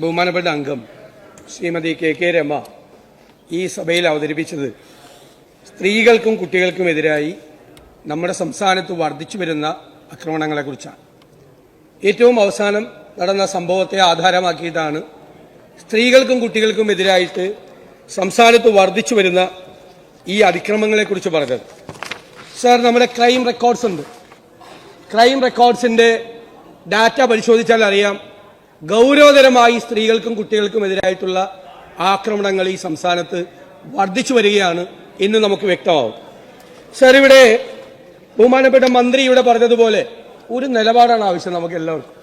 ബഹുമാനപ്പെട്ട അംഗം Shrimati K K Rama ഈ സഭയിൽ അവതരിപ്പിച്ചത് സ്ത്രീകൾക്കും കുട്ടികൾക്കുമെതിരായി നമ്മുടെ സംസ്ഥാനത്ത് വർദ്ധിച്ചു വരുന്ന ആക്രമണങ്ങളെക്കുറിച്ചാണ് ഏറ്റവും അവസാനം നടന്ന സംഭവത്തെ ആധാരമാക്കിയിട്ടാണ് സ്ത്രീകൾക്കും കുട്ടികൾക്കും എതിരായിട്ട് സംസ്ഥാനത്ത് വർദ്ധിച്ചു വരുന്ന ഈ അതിക്രമങ്ങളെക്കുറിച്ച് പറഞ്ഞത്. സാർ നമ്മുടെ ക്രൈം റെക്കോർഡ്സ് ഉണ്ട്. ക്രൈം റെക്കോർഡ്സിന്റെ ഡാറ്റ പരിശോധിച്ചാൽ അറിയാം. ഗൗരവതരമായി സ്ത്രീകൾക്കും കുട്ടികൾക്കും എതിരായിട്ടുള്ള ആക്രമണങ്ങൾ ഈ സംസ്ഥാനത്ത് വർദ്ധിച്ചു വരികയാണ് എന്ന് നമുക്ക് വ്യക്തമാവും. സർ ഇവിടെ ബഹുമാനപ്പെട്ട മന്ത്രി ഇവിടെ പറഞ്ഞതുപോലെ ഒരു നിലപാടാണ് ആവശ്യം നമുക്ക് എല്ലാവർക്കും.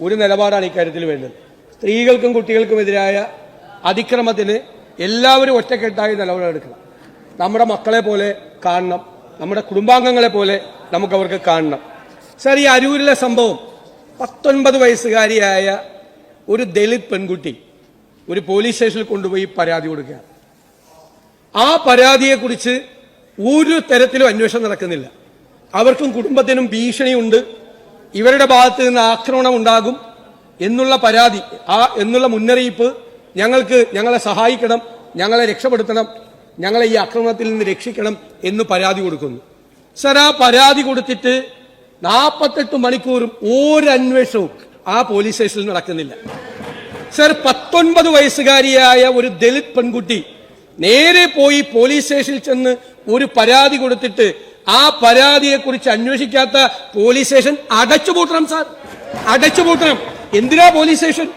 ഒരു നിലപാടാണ് ഇക്കാര്യത്തിൽ വേണ്ടത്. സ്ത്രീകൾക്കും കുട്ടികൾക്കും എതിരായ അതിക്രമത്തിന് എല്ലാവരും ഒറ്റക്കെട്ടായി നിലപാടെടുക്കണം നമ്മുടെ മക്കളെ പോലെ കാണണം. നമ്മുടെ കുടുംബാംഗങ്ങളെ പോലെ നമുക്ക് അവർക്ക് കാണണം. സർ ഈ അരൂരിലെ സംഭവം പത്തൊൻപത് വയസ്സുകാരിയായ ഒരു ദളിത് പെൺകുട്ടി ഒരു പോലീസ് സ്റ്റേഷനിൽ കൊണ്ടുപോയി പരാതി കൊടുക്കുക. ആ പരാതിയെക്കുറിച്ച് ഒരു തരത്തിലും അന്വേഷണം നടക്കുന്നില്ല. അവർക്കും കുടുംബത്തിനും ഭീഷണിയുണ്ട്. ഇവരുടെ ഭാഗത്ത് നിന്ന് ആക്രമണം ഉണ്ടാകും എന്നുള്ള പരാതി ആ എന്നുള്ള മുന്നറിയിപ്പ് ഞങ്ങൾക്ക് ഞങ്ങളെ സഹായിക്കണം ഞങ്ങളെ രക്ഷപ്പെടുത്തണം ഞങ്ങളെ ഈ ആക്രമണത്തിൽ നിന്ന് രക്ഷിക്കണം എന്ന് പരാതി കൊടുക്കുന്നു. സർ ആ പരാതി കൊടുത്തിട്ട് നാൽപ്പത്തെട്ട് മണിക്കൂറും ഒരു അന്വേഷണവും ആ പോലീസ് സ്റ്റേഷനിൽ നടക്കുന്നില്ല. സർ പത്തൊൻപത് വയസ്സുകാരിയായ ഒരു ദളിത് പെൺകുട്ടി നേരെ പോയി പോലീസ് സ്റ്റേഷനിൽ ചെന്ന് ഒരു പരാതി കൊടുത്തിട്ട് ആ പരാതിയെ കുറിച്ച് അന്വേഷിക്കാത്ത പോലീസ് സ്റ്റേഷൻ അടച്ചുപൂട്ടണം സാർ അടച്ചുപൂട്ടണം എന്തിനാ പോലീസ് സ്റ്റേഷൻ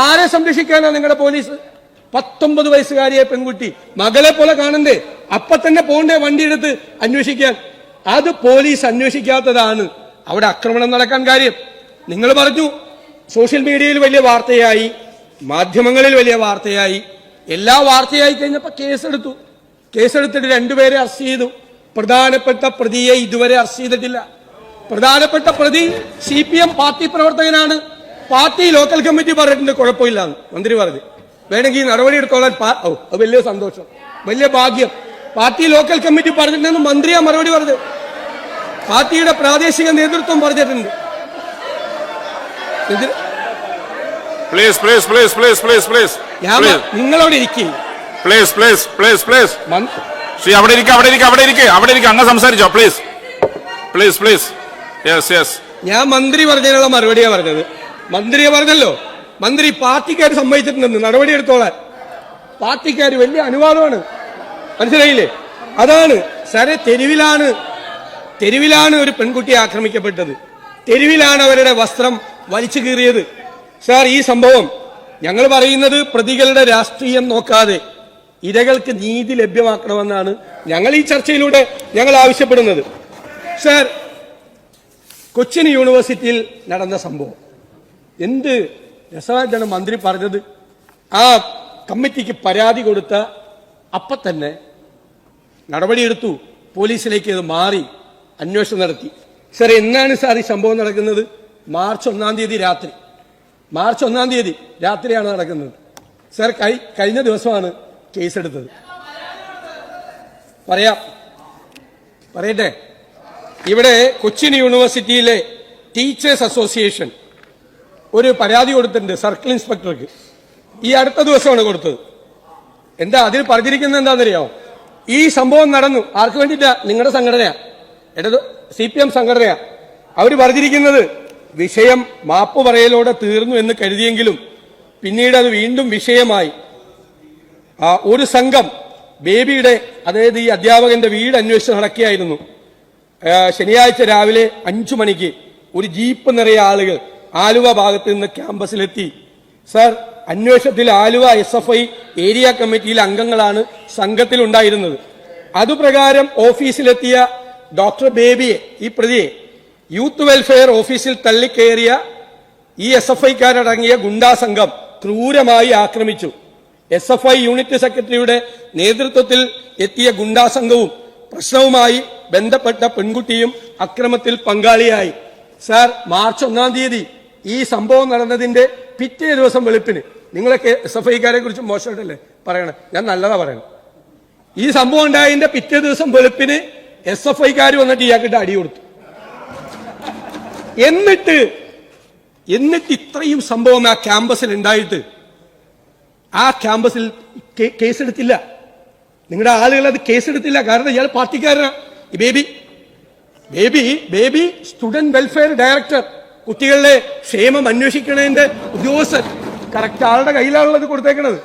ആരെ സംരക്ഷിക്കാനാ നിങ്ങളുടെ പോലീസ് പത്തൊമ്പത് വയസ്സുകാരിയെ പെൺകുട്ടി മകളെ പോലെ കാണണ്ടേ? അപ്പൊ തന്നെ പോണ്ടേ വണ്ടിയെടുത്ത് അന്വേഷിക്കാൻ? അത് പോലീസ് അന്വേഷിക്കാത്തതാണ്. അവിടെ ആക്രമണം നടക്കാൻ കാര്യം. നിങ്ങൾ പറഞ്ഞു സോഷ്യൽ മീഡിയയിൽ വലിയ വാർത്തയായി മാധ്യമങ്ങളിൽ വലിയ വാർത്തയായി. എല്ലാ വാർത്തയായി കഴിഞ്ഞപ്പോൾ കേസെടുത്തു. കേസെടുത്തിട്ട് രണ്ടുപേരെ അറസ്റ്റ് ചെയ്തു. പ്രധാനപ്പെട്ട പ്രതിയെ ഇതുവരെ അറസ്റ്റ് ചെയ്തിട്ടില്ല. പ്രധാനപ്പെട്ട പ്രതി സി പി എം പാർട്ടി പ്രവർത്തകനാണ്. പാർട്ടി ലോക്കൽ കമ്മിറ്റി പറഞ്ഞിട്ടുണ്ട് കുഴപ്പമില്ലാന്ന്. മന്ത്രി പറഞ്ഞു വേണമെങ്കിൽ നടപടി എടുത്തോളാൻ വലിയ സന്തോഷം. വലിയ ഭാഗ്യം. പാർട്ടി ലോക്കൽ കമ്മിറ്റി പറഞ്ഞിട്ടുണ്ടെന്ന് മന്ത്രിയാ മറുപടി പറഞ്ഞത്. പാർട്ടിയുടെ പ്രാദേശിക നേതൃത്വം പറഞ്ഞിട്ടുണ്ട്. Please please please please please please. ഞാൻ നിങ്ങളോട് ഇരിക്കും. Please please please please. Shri അവിടെ ഇരിക്കുക അവിടെ ഇരിക്കുക അവിടെ ഇരിക്കുക അവിടെ ഇരിക്കുക അങ്ങ് സംസാരിച്ചോ please please please yes yes ഞാൻ മന്ത്രി പറഞ്ഞതിനുള്ള മറുപടിയാ പറഞ്ഞത്. മന്ത്രിയെ പറഞ്ഞല്ലോ. മന്ത്രി പാർട്ടിക്കാർ സമ്മതിച്ചിട്ടുണ്ടെന്ന് നടപടി എടുത്തോളാൻ. പാർട്ടിക്കാർ വലിയ അനുവാദമാണ്. മനസ്സിലായില്ലേ? അതാണ്. സാറേ തെരുവിലാണ് തെരുവിലാണ് ഒരു പെൺകുട്ടി ആക്രമിക്കപ്പെട്ടത്. തെരുവിലാണ് അവരുടെ വസ്ത്രം വലിച്ചു കീറിയത്. സാർ ഈ സംഭവം ഞങ്ങൾ പറയുന്നത് പ്രതികളുടെ രാഷ്ട്രീയം നോക്കാതെ ഇരകൾക്ക് നീതി ലഭ്യമാക്കണമെന്നാണ് ഞങ്ങൾ ഈ ചർച്ചയിലൂടെ ഞങ്ങൾ ആവശ്യപ്പെടുന്നത്. സാർ കൊച്ചിൻ യൂണിവേഴ്സിറ്റിയിൽ നടന്ന സംഭവം. എന്ത് രസമായിട്ടാണ് മന്ത്രി പറഞ്ഞത്? ആ കമ്മിറ്റിക്ക് പരാതി കൊടുത്ത അപ്പം തന്നെ നടപടിയെടുത്തു. പോലീസിലേക്ക് അത് മാറി അന്വേഷണം നടത്തി. സാർ എന്നാണ് സാർ ഈ സംഭവം നടക്കുന്നത്? മാർച്ച് ഒന്നാം തീയതി രാത്രി. മാർച്ച് ഒന്നാം തീയതി രാത്രിയാണ് നടക്കുന്നത്. സാർ കഴിഞ്ഞ ദിവസമാണ് കേസെടുത്തത്. പറയാം. പറയട്ടെ. ഇവിടെ കൊച്ചിൻ യൂണിവേഴ്സിറ്റിയിലെ ടീച്ചേഴ്സ് അസോസിയേഷൻ ഒരു പരാതി കൊടുത്തിട്ടുണ്ട് സർക്കിൾ ഇൻസ്പെക്ടർക്ക്. ഈ അടുത്ത ദിവസമാണ് കൊടുത്തത്. എന്താ അതിൽ പറഞ്ഞിരിക്കുന്നത് എന്താണെന്നറിയാമോ ഈ സംഭവം നടന്നു. ആർക്ക് വേണ്ടിയിട്ടാ? നിങ്ങളുടെ സംഘടനയാ. ഇടത് സി പി എം സംഘടനയാ. അവർ പറഞ്ഞിരിക്കുന്നത് വിഷയം മാപ്പ് പറയലോടെ തീർന്നു എന്ന് കരുതിയെങ്കിലും പിന്നീട് അത് വീണ്ടും വിഷയമായി. ആ ഒരു സംഘം ബേബിയുടെ അതായത് ഈ അധ്യാപകന്റെ വീട് അന്വേഷിച്ച് നടക്കുകയായിരുന്നു. ശനിയാഴ്ച രാവിലെ അഞ്ചു മണിക്ക് ഒരു ജീപ്പ് നിറയെ ആളുകൾ ആലുവ ഭാഗത്ത് നിന്ന് ക്യാമ്പസിലെത്തി. സർ അന്വേഷണത്തിൽ Aluva S F I area കമ്മിറ്റിയിലെ അംഗങ്ങളാണ് സംഘത്തിൽ ഉണ്ടായിരുന്നത് അതുപ്രകാരം ഓഫീസിലെത്തിയ ഡോക്ടർ ബേബിയെ ഈ പ്രതിയെ യൂത്ത് വെൽഫെയർ ഓഫീസിൽ തള്ളിക്കയറിയ ഈ എസ് എഫ് ഐക്കാരടങ്ങിയ ഗുണ്ടാ സംഘം ക്രൂരമായി ആക്രമിച്ചു. എസ് എഫ് ഐ യൂണിറ്റ് സെക്രട്ടറിയുടെ നേതൃത്വത്തിൽ എത്തിയ ഗുണ്ടാ സംഘവും പ്രശ്നവുമായി ബന്ധപ്പെട്ട പെൺകുട്ടിയും അക്രമത്തിൽ പങ്കാളിയായി. സാർ മാർച്ച് ഒന്നാം തീയതി ഈ സംഭവം നടന്നതിന്റെ പിറ്റേ ദിവസം വെളുപ്പിന്. നിങ്ങളൊക്കെ എസ് എഫ് ഐക്കാരെ കുറിച്ച് മോശമായിട്ടല്ലേ പറയണേ? ഞാൻ നല്ലതാ പറയണം. ഈ സംഭവം ഉണ്ടായതിന്റെ പിറ്റേ ദിവസം വെളുപ്പിന് എസ് എഫ് ഐക്കാർ വന്നിട്ട് ഇയാൾക്കിട്ട് അടി കൊടുത്തു. എന്നിട്ട് എന്നിട്ട് ഇത്രയും സംഭവം ആ ക്യാമ്പസിൽ ഉണ്ടായിട്ട് ആ ക്യാമ്പസിൽ കേസെടുത്തില്ല. നിങ്ങളുടെ ആളുകൾ അത് കേസെടുത്തില്ല. കാരണം ഇയാൾ പാർട്ടിക്കാരനാ. Baby baby baby student welfare director. കുട്ടികളുടെ ക്ഷേമം അന്വേഷിക്കണതിന്റെ ഉദ്യോഗസ്ഥൻ കറക്റ്റ് ആളുടെ കയ്യിലാണല്ലോ ഇത് കൊടുത്തേക്കണത്.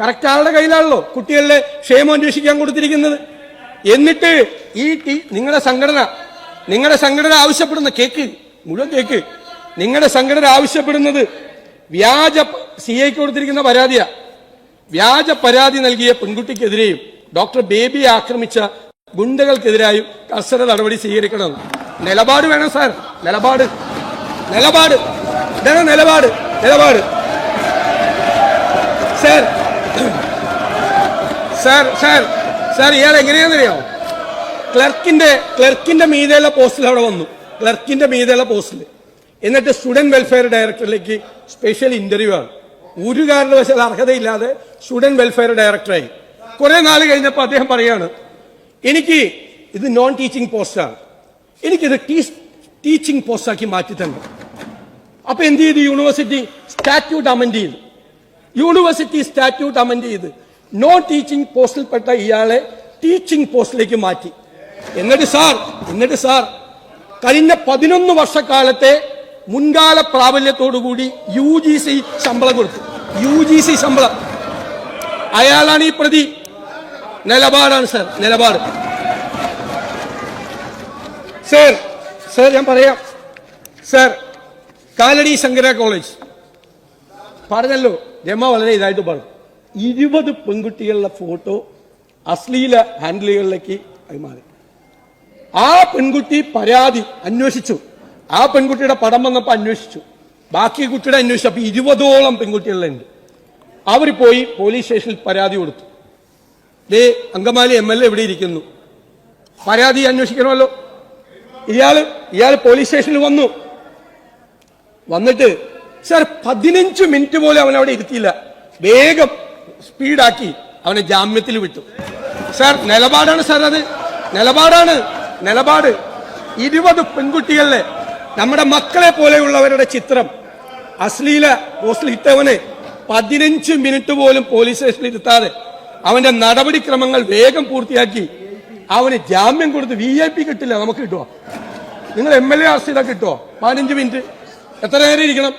കറക്റ്റ് ആളുടെ കയ്യിലാണല്ലോ കുട്ടികളുടെ ക്ഷേമം അന്വേഷിക്കാൻ കൊടുത്തിരിക്കുന്നത്. എന്നിട്ട് ഈ നിങ്ങളുടെ സംഘടന നിങ്ങളുടെ സംഘടന ആവശ്യപ്പെടുന്ന കേക്ക് മുഴുവൻ കേക്ക് നിങ്ങളുടെ സംഘടന ആവശ്യപ്പെടുന്നത് വ്യാജ സി ഐക്ക് കൊടുത്തിരിക്കുന്ന പരാതിയാ. വ്യാജ പരാതി നൽകിയ പെൺകുട്ടിക്കെതിരെയും ഡോക്ടർ ബേബിയെ ആക്രമിച്ച ഗുണ്ടകൾക്കെതിരായും കർശന നടപടി സ്വീകരിക്കണം. നിലപാട് വേണം സാർ നിലപാട്. നിലപാട്. ഇതാണ് നിലപാട്. നിലപാട്. സാർ സാർ സാർ സാർ ഇയാൾ എങ്ങനെയാണെന്നറിയാമോ ക്ലർക്കിന്റെ ക്ലർക്കിന്റെ മീതെയുള്ള പോസ്റ്റിൽ അവിടെ വന്നു. ക്ലർക്കിന്റെ മീതെയുള്ള പോസ്റ്റിൽ എന്നിട്ട് സ്റ്റുഡന്റ് വെൽഫെയർ ഡയറക്ടറിലേക്ക് സ്പെഷ്യൽ ഇന്റർവ്യൂ ആണ്. ഒരു കാരണവശാൽ അർഹതയില്ലാതെ സ്റ്റുഡന്റ് വെൽഫെയർ ഡയറക്ടറായി കുറെ നാൾ കഴിഞ്ഞപ്പോൾ അദ്ദേഹം പറയാണ് എനിക്ക് ഇത് നോൺ ടീച്ചിങ് പോസ്റ്റാണ് എനിക്കിത് ടീച്ചിങ് പോസ്റ്റാക്കി മാറ്റി തന്നെ അപ്പൊ എന്ത് ചെയ്തു? യൂണിവേഴ്സിറ്റി സ്റ്റാറ്റ്യൂട്ട് അമെന്റ് ചെയ്തു. യൂണിവേഴ്സിറ്റി സ്റ്റാറ്റ്യൂട്ട് അമെന്റ് ചെയ്ത്. നോൺ ടീച്ചിങ് പോസ്റ്റിൽപ്പെട്ട ഇയാളെ ടീച്ചിങ് പോസ്റ്റിലേക്ക് മാറ്റി. എന്നിട്ട് സാർ എന്നിട്ട് സാർ കഴിഞ്ഞ പതിനൊന്ന് വർഷക്കാലത്തെ മുൻകാല പ്രാബല്യത്തോടുകൂടി യു ജി സി ശമ്പളം കൊടുത്തു. യു ജി സി ശമ്പളം. അയാളാണ് ഈ പ്രതി. നിലപാടാണ് സാർ നിലപാട്. സാർ സാർ ഞാൻ പറയാം. Sir Kalady Shankara college. പറഞ്ഞല്ലോ രമ വളരെ ഇതായിട്ട് പറഞ്ഞു. ഇരുപത് പെൺകുട്ടികളുടെ ഫോട്ടോ അശ്ലീല ഹാൻഡിലുകളിലേക്ക് കൈമാറി ആ പെൺകുട്ടി പരാതി അന്വേഷിച്ചു. ആ പെൺകുട്ടിയുടെ പടം വന്നപ്പോൾ അന്വേഷിച്ചു. ബാക്കി കുട്ടിയുടെ അന്വേഷിച്ചു. അപ്പൊ ഇരുപതോളം പെൺകുട്ടികളുണ്ട്. അവർ പോയി പോലീസ് സ്റ്റേഷനിൽ പരാതി കൊടുത്തു. ദേ അങ്കമാലി എം എൽ എ ഇവിടെ ഇരിക്കുന്നു. പരാതി അന്വേഷിക്കണമല്ലോ. ഇയാൾ ഇയാൾ പോലീസ് സ്റ്റേഷനിൽ വന്നു. വന്നിട്ട് സർ പതിനഞ്ച് മിനിറ്റ് പോലും അവൻ അവിടെ ഇരുത്തിയില്ല. വേഗം സ്പീഡാക്കി അവനെ ജാമ്യത്തിൽ വിട്ടു. സർ നിലപാടാണ് സർ അത്. നിലപാടാണ്. നിലപാട്. ഇരുപത് പെൺകുട്ടികളിലെ നമ്മുടെ മക്കളെ പോലെയുള്ളവരുടെ ചിത്രം. അശ്ലീല ഇട്ടവന് പതിനഞ്ച് മിനിറ്റ് പോലും പോലീസ് സ്റ്റേഷനിൽ ഇരുത്താതെ അവന്റെ നടപടിക്രമങ്ങൾ വേഗം പൂർത്തിയാക്കി അവന് ജാമ്യം കൊടുത്ത് വി ഐ പി കിട്ടില്ല നമുക്ക് കിട്ടുമോ നിങ്ങൾ എം എൽ എ അറസ്റ്റ് ചെയ്താൽ കിട്ടുമോ പതിനഞ്ച് മിനിറ്റ്. എത്ര നേരം ഇരിക്കണം?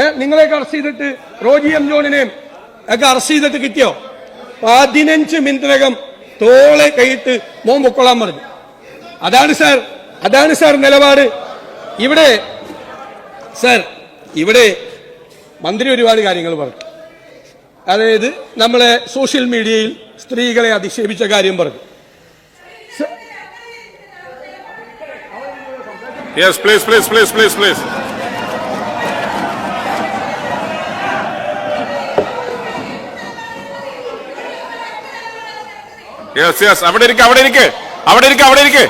ഏ നിങ്ങളെയൊക്കെ അറസ്റ്റ് ചെയ്തിട്ട് റോജി എം ജോണിനെയും ഒക്കെ അറസ്റ്റ് ചെയ്തിട്ട് കിട്ടിയോ? പതിനഞ്ച് മിനിറ്റിനകം തോളെ കൈയിട്ട് മോൻ പൊക്കൊള്ളാൻ പറഞ്ഞു. അതാണ് സാർ അതാണ് സാർ നിലപാട്. ഇവിടെ സാർ ഇവിടെ മന്ത്രി ഒരുപാട് കാര്യങ്ങൾ പറഞ്ഞു. അതായത് നമ്മളെ സോഷ്യൽ മീഡിയയിൽ സ്ത്രീകളെ അധിക്ഷേപിച്ച കാര്യം പറഞ്ഞു. Please please please please please yes yes അവിടെ ഇരിക്ക് അവിടെ ഇരിക്ക്. അവിടെ ഇരിക്ക് അവിടെ ഇരിക്ക്.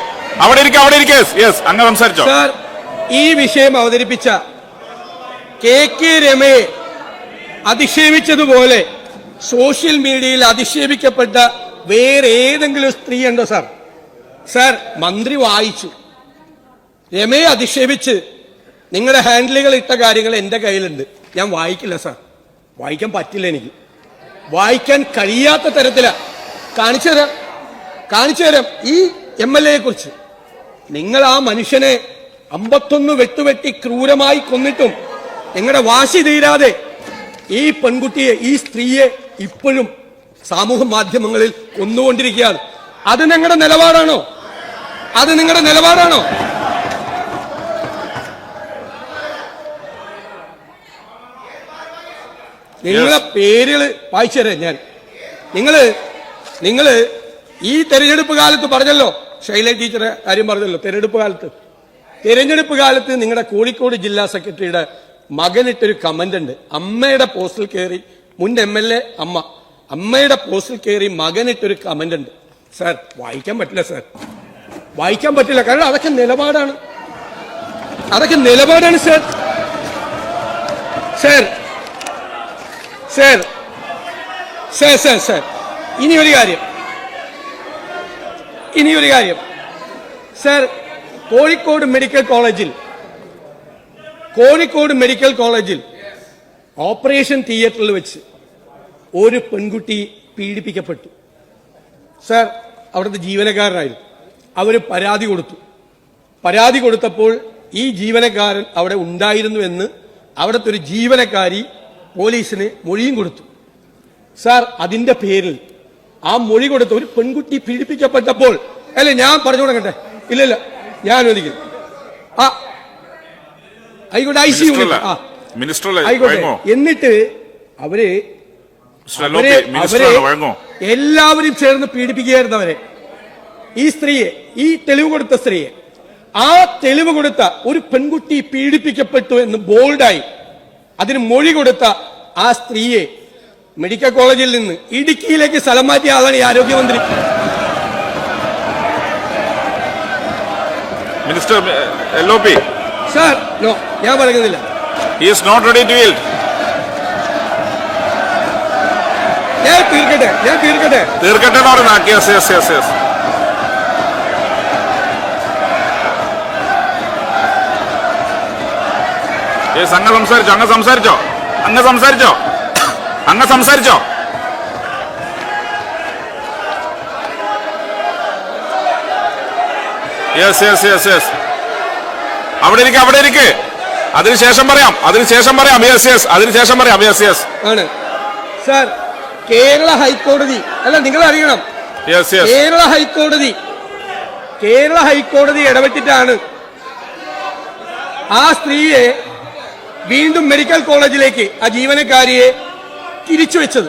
അവിടെ ഇരിക്ക് അവിടെ ഇരിക്ക്. യെസ് അങ്ങ് സംസാരിച്ചോ. ഈ വിഷയം അവതരിപ്പിച്ച കെ കെ രമയെ അധിക്ഷേപിച്ചതുപോലെ സോഷ്യൽ മീഡിയയിൽ അധിക്ഷേപിക്കപ്പെട്ട വേറെ ഏതെങ്കിലും സ്ത്രീ ഉണ്ടോ സാർ സാർ മന്ത്രി വായിച്ചു. രമയെ അധിക്ഷേപിച്ച് നിങ്ങളുടെ ഹാൻഡിലുകൾ ഇട്ട കാര്യങ്ങൾ എന്റെ കയ്യിലുണ്ട്. ഞാൻ വായിക്കില്ല സാർ വായിക്കാൻ പറ്റില്ല എനിക്ക്. വായിക്കാൻ കഴിയാത്ത തരത്തിലാ കാണിച്ചു തരാം. കാണിച്ചു തരാം. ഈ എം എൽ എയെ കുറിച്ച്. നിങ്ങൾ ആ മനുഷ്യനെ അമ്പത്തൊന്ന് വെട്ടുവെട്ടി ക്രൂരമായി കൊന്നിട്ടും നിങ്ങളുടെ വാശി തീരാതെ ഈ പെൺകുട്ടിയെ ഈ സ്ത്രീയെ ഇപ്പോഴും സാമൂഹ മാധ്യമങ്ങളിൽ കൊന്നുകൊണ്ടിരിക്കുകയാണ്. അത് നിങ്ങളുടെ നിലപാടാണോ? അത് നിങ്ങളുടെ നിലപാടാണോ? നിങ്ങളെ പേരുകൾ വായിച്ചു തരാം ഞാൻ. നിങ്ങൾ നിങ്ങൾ ഈ തെരഞ്ഞെടുപ്പ് കാലത്ത് പറഞ്ഞല്ലോ ശൈല ടീച്ചറെ കാര്യം പറഞ്ഞല്ലോ തെരഞ്ഞെടുപ്പ് കാലത്ത്. തെരഞ്ഞെടുപ്പ് കാലത്ത് നിങ്ങളുടെ കോഴിക്കോട് ജില്ലാ സെക്രട്ടറിയുടെ മകനിട്ടൊരു കമന്റ് ഉണ്ട് അമ്മയുടെ പോസ്റ്റിൽ കയറി മുൻ എം എൽ എ അമ്മ അമ്മയുടെ പോസ്റ്റിൽ കയറി മകനിട്ടൊരു കമന്റ് ഉണ്ട് സാർ വായിക്കാൻ പറ്റില്ല സാർ. വായിക്കാൻ പറ്റില്ല കാരണം അതൊക്കെ നിലപാടാണ്. അതൊക്കെ നിലപാടാണ് sir sir sir sir sir. ഇനി ഒരു കാര്യം. ഇനിയൊരു കാര്യം. സർ കോഴിക്കോട് മെഡിക്കൽ കോളേജിൽ കോഴിക്കോട് മെഡിക്കൽ കോളേജിൽ ഓപ്പറേഷൻ തിയേറ്ററിൽ വെച്ച് ഒരു പെൺകുട്ടി പീഡിപ്പിക്കപ്പെട്ടു. സർ അവിടുത്തെ ജീവനക്കാരനായിരുന്നു. അവർ പരാതി കൊടുത്തു. പരാതി കൊടുത്തപ്പോൾ ഈ ജീവനക്കാരൻ അവിടെ ഉണ്ടായിരുന്നു എന്ന് അവിടുത്തെ ഒരു ജീവനക്കാരി പോലീസിന് മൊഴിയും കൊടുത്തു. സാർ അതിന്റെ പേരിൽ ആ മൊഴി കൊടുത്ത ഒരു പെൺകുട്ടി പീഡിപ്പിക്കപ്പെട്ടപ്പോൾ അല്ലെ ഞാൻ പറഞ്ഞു കൊടുക്കട്ടെ ഇല്ലല്ല ഞാൻ അനുവദിക്കുന്നു ആ ആയിക്കോട്ടെ ഐ സി ആയിക്കോട്ടെ എന്നിട്ട് അവരെ എല്ലാവരും ചേർന്ന് പീഡിപ്പിക്കുകയായിരുന്നു അവരെ. ഈ സ്ത്രീയെ ഈ തെളിവ് കൊടുത്ത സ്ത്രീയെ ആ തെളിവ് കൊടുത്ത ഒരു പെൺകുട്ടി പീഡിപ്പിക്കപ്പെട്ടു എന്ന് ബോൾഡായി അതിന് മൊഴി കൊടുത്ത ആ സ്ത്രീയെ മെഡിക്കൽ കോളേജിൽ നിന്ന് ഇടുക്കിയിലേക്ക് സ്ഥലം മാറ്റിയ ആളാണ് ഈ ആരോഗ്യമന്ത്രി. Minister L O P? Sir no ഞാൻ പറയുന്നില്ല. Is not ready to yield. ഞാൻ തീർക്കട്ടെ ഞാൻ തീർക്കട്ടെ. തീർക്കട്ടെ എന്ന് പറയുന്ന yes yes yes yes yes അങ്ങ് സംസാരിച്ചോ അങ്ങ് സംസാരിച്ചോ അങ്ങ് സംസാരിച്ചോ. അങ്ങ് സംസാരിച്ചോ. യെസ് യെസ് യെസ് യെസ് അവിടെ ഇരിക്കുക അവിടെ ഇരിക്കെ. അതിനുശേഷം പറയാം അതിനുശേഷം പറയാം. യെസ് യെസ് അതിനുശേഷം പറയാം. യെസ് യെസ് ആണ്. സർ കേരള ഹൈക്കോടതി. അല്ല നിങ്ങൾ അറിയണം. യെസ് യെസ് കേരള ഹൈക്കോടതി. കേരള ഹൈക്കോടതി ഇടപെട്ടിട്ടാണ് ആ സ്ത്രീയെ വീണ്ടും മെഡിക്കൽ കോളേജിലേക്ക് ആ ജീവനക്കാരിയെ തിരിച്ചു വെച്ചത്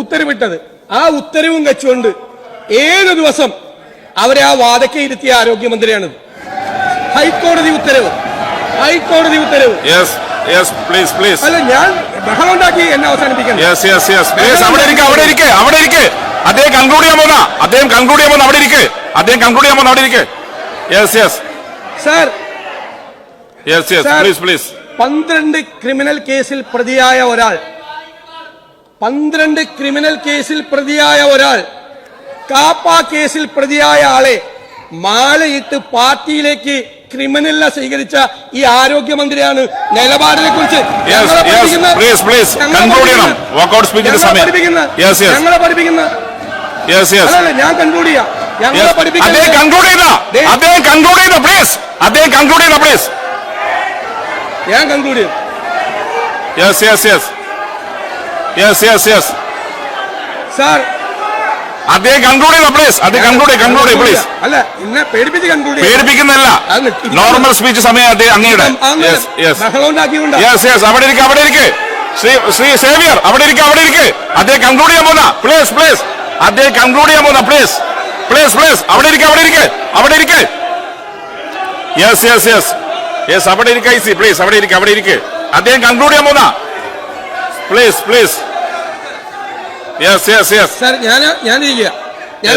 ഉത്തരവിട്ടത്. ആ ഉത്തരവും വെച്ചുകൊണ്ട് ഏഴ് ദിവസം അവരെ ആ വാദക്കെ ഇരുത്തിയ ആരോഗ്യമന്ത്രിയാണിത് ഹൈക്കോടതി ഉത്തരവ്. ഹൈക്കോടതി ഉത്തരവ്. പ്ലീസ് പ്ലീസ് അല്ല ഞാൻ ബഹളം ഉണ്ടാക്കി എന്നെ അവസാനിപ്പിക്കണം അവിടെ ഇരിക്കെ അവിടെ ഇരിക്കെ അവിടെ ഇരിക്കെ. അദ്ദേഹം കൺക്ലൂഡ് ചെയ്യാൻ പോന്ന. അദ്ദേഹം കൺക്ലൂഡ് ചെയ്യാൻ പോന്ന അവിടെ ഇരിക്കെ. അദ്ദേഹം കൺക്ലൂഡ് ചെയ്യാൻ പോന്ന അവിടെ ഇരിക്കെ. Yes yes sir yes yes please please പന്ത്രണ്ട് ക്രിമിനൽ കേസിൽ പ്രതിയായ ഒരാൾ പന്ത്രണ്ട് ക്രിമിനൽ കേസിൽ പ്രതിയായ ഒരാൾ കാപ്പ കേസിൽ പ്രതിയായ ആളെ മാലയിട്ട് പാർട്ടിയിലേക്ക് ക്രിമിനലിനെ സ്വീകരിച്ച ഈ ആരോഗ്യമന്ത്രിയാണ് നിലപാടിനെ കുറിച്ച് ഞങ്ങളെ പഠിപ്പിക്കുന്ന ഞാൻ കൺക്ലൂഡ് ചെയ്യാം. ഞങ്ങളെ പഠിപ്പിക്കുന്ന ഞാൻ കൺക്ലൂഡ് ചെയ്യും. യെസ് യെസ് യെസ് സാർ അദ്ദേഹം കൺക്ലൂഡ് ചെയ്ത പ്ലീസ് അദ്ദേഹം കൺക്ലൂഡ് കൺക്ലൂഡ് പ്ലീസ് അല്ല എന്നെ പേടിപ്പിച്ച് കൺക്ലൂഡ് പേടിപ്പിക്കുന്നല്ല. നോർമൽ സ്പീച്ച് സമയം അദ്ദേഹം അങ്ങയുടെ. യെസ് യെസ് അവിടെ ഇരിക്കെ അവിടെ ഇരിക്കെ. ശ്രീ ശ്രീ സേവിയർ അവിടെ ഇരിക്കെ അവിടെ ഇരിക്കെ. അദ്ദേഹം കൺക്ലൂഡ് ചെയ്യാൻ പോന്ന. പ്ലീസ് പ്ലീസ് അദ്ദേഹം കൺക്ലൂഡ് ചെയ്യാൻ പോന്ന പ്ലീസ് പ്ലീസ് പ്ലീസ് അവിടെ ഇരിക്കെ അവിടെ ഇരിക്കെ. അവിടെ ഇരിക്കെ. യെസ് യെസ് യെസ് യെസ് അവിടെ ഇരിക്കെ പ്ലീസ് അവിടെ ഇരിക്കെ അവിടെ ഇരിക്കെ. അദ്ദേഹം കൺക്ലൂഡ് ചെയ്യാൻ പോന്ന. Please please yes yes yes sir ഞാൻ ഞാൻ Yes. ഞാൻ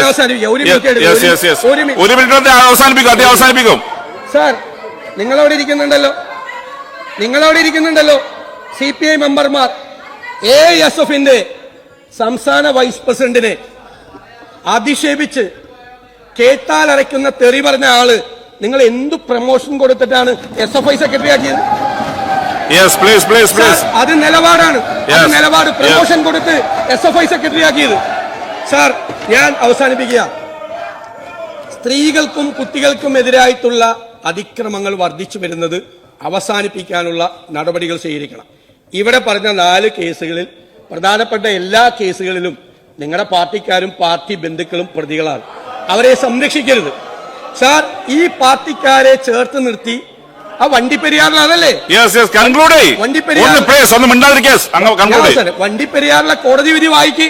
യെസ് ഒരു മിനിറ്റ് ഒരു മിനിറ്റ് അവസാനിപ്പിക്കും. അദ്ദേഹം അവസാനിപ്പിക്കും. സാർ നിങ്ങളവിടെ ഇരിക്കുന്നുണ്ടല്ലോ. നിങ്ങളവിടെ ഇരിക്കുന്നുണ്ടല്ലോ. സി പി ഐ മെമ്പർമാർ എ എസ് എഫിന്റെ സംസ്ഥാന വൈസ് പ്രസിഡന്റിനെ അധിക്ഷേപിച്ച് കേട്ടാൽ അരയ്ക്കുന്ന തെറി പറഞ്ഞ ആൾ നിങ്ങൾ എന്തു പ്രൊമോഷൻ കൊടുത്തിട്ടാണ് എസ് എഫ് ഐ സെക്രട്ടറി ആക്കിയത്? യെസ് പ്ലീസ് പ്ലീസ് പ്ലീസ് അത് നിലപാടാണ്. അത് നിലപാട്. പ്രൊമോഷൻ കൊടുത്ത് എസ് എഫ് ഐ സെക്രട്ടറി ആക്കിയത്. സാർ ഞാൻ അവസാനിപ്പിക്കുക. സ്ത്രീകൾക്കും കുട്ടികൾക്കും എതിരായിട്ടുള്ള അതിക്രമങ്ങൾ വർദ്ധിച്ചു വരുന്നത് അവസാനിപ്പിക്കാനുള്ള നടപടികൾ സ്വീകരിക്കണം. ഇവിടെ പറഞ്ഞ നാല് കേസുകളിൽ പ്രധാനപ്പെട്ട എല്ലാ കേസുകളിലും നിങ്ങളുടെ പാർട്ടിക്കാരും പാർട്ടി ബന്ധുക്കളും പ്രതികളാണ്. അവരെ സംരക്ഷിക്കരുത്. സാർ ഈ പാർട്ടിക്കാരെ ചേർത്ത് നിർത്തി ആ വണ്ടിപ്പെരിയാറിലാണല്ലേ യെസ് യെസ് കൺക്ലൂഡ്. വണ്ടിപ്പെരിയാർ- വണ്ടിപ്പെരിയാറിലെ കോടതി വിധി വായിക്ക്.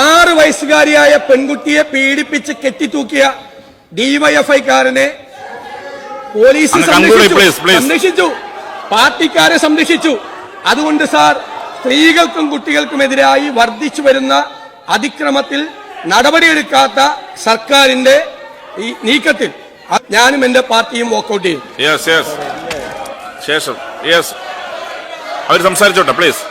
ആറ് വയസ്സുകാരിയായ പെൺകുട്ടിയെ പീഡിപ്പിച്ച് കെട്ടിത്തൂക്കിയ ഡിവൈഎഫ്ഐക്കാരനെ പോലീസ്. സംരക്ഷിച്ചു. പാർട്ടിക്കാരെ സംരക്ഷിച്ചു. അതുകൊണ്ട് സാർ സ്ത്രീകൾക്കും കുട്ടികൾക്കുമെതിരായി വർദ്ധിച്ചു വരുന്ന അതിക്രമത്തിൽ നടപടിയെടുക്കാത്ത സർക്കാരിന്റെ ഈ നീക്കത്തിൽ ഞാനും എന്റെ പാർട്ടിയും വോക്കൌട്ട് ചെയ്യും. യെസ് യെസ് ശേഷം യെസ് അവർ സംസാരിച്ചോട്ടെ പ്ലീസ്